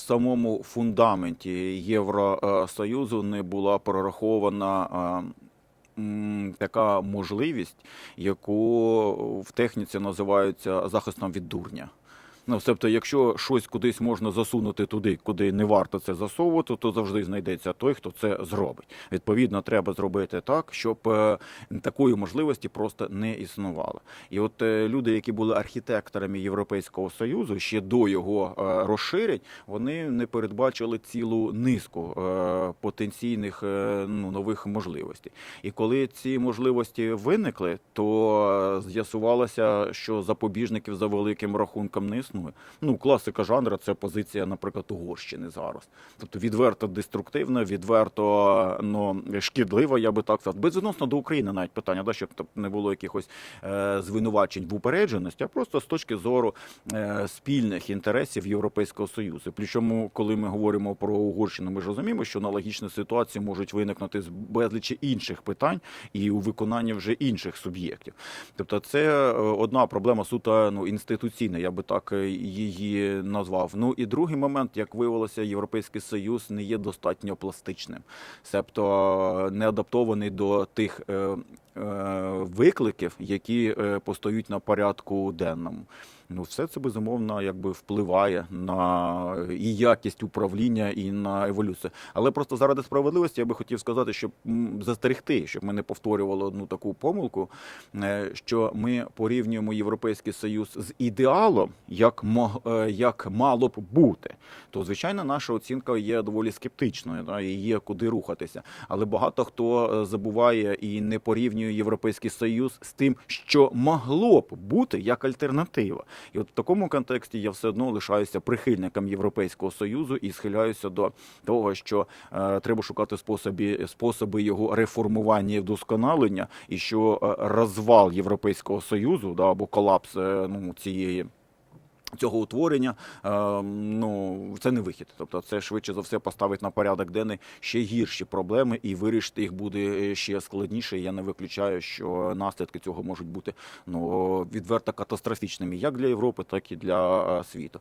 самому фундаменті Євросоюзу не була прорахована така можливість, яку в техніці називається захистом від дурня. Ну, тобто, якщо щось кудись можна засунути туди, куди не варто це засовувати, то завжди знайдеться той, хто це зробить. Відповідно, треба зробити так, щоб е, такої можливості просто не існувало. І от е, люди, які були архітекторами Європейського союзу, ще до його е, розширень, вони не передбачили цілу низку потенційних ну, нових можливостей. І коли ці можливості виникли, то з'ясувалося, що запобіжників за великим рахунком не існує. Ну, класика жанра це позиція, наприклад, Угорщини зараз. Тобто відверто деструктивна, відверто ну, шкідлива, я би так сказав. Безвідносно до України навіть питання, да, щоб там не було якихось е, звинувачень в упередженості, а просто з точки зору е, спільних інтересів Європейського Союзу. Причому, коли ми говоримо про Угорщину, ми ж розуміємо, що аналогічні ситуації можуть виникнути з безлічі інших питань і у виконанні вже інших суб'єктів. Тобто, це е, одна проблема суто ну, інституційна, я би так е, її назвав. Ну і другий момент, як виявилося, Європейський Союз не є достатньо пластичним, себто е, не адаптований до тих. е, е, Викликів, які постають на порядку денному, ну все це безумовно якби впливає на і якість управління, і на еволюцію. Але просто заради справедливості я би хотів сказати, щоб застерегти, щоб ми не повторювали одну таку помилку, що ми порівнюємо Європейський Союз з ідеалом, як мог, е, як мало б бути. То звичайно, наша оцінка є доволі скептичною, да, і є куди рухатися. Але багато хто е, забуває і не порівнює Європейський Союз з тим, що могло б бути як альтернатива. І от в такому контексті я все одно лишаюся прихильником Європейського Союзу і схиляюся до того, що е, треба шукати способи, способи його реформування і вдосконалення, і що е, розвал Європейського Союзу да, або колапс ну, цієї. Цього утворення е, ну це не вихід. Тобто, це швидше за все поставить на порядок денний ще гірші проблеми, і вирішити їх буде е, ще складніше. Я не виключаю, що наслідки цього можуть бути ну відверто катастрофічними як для Європи, так і для е, світу.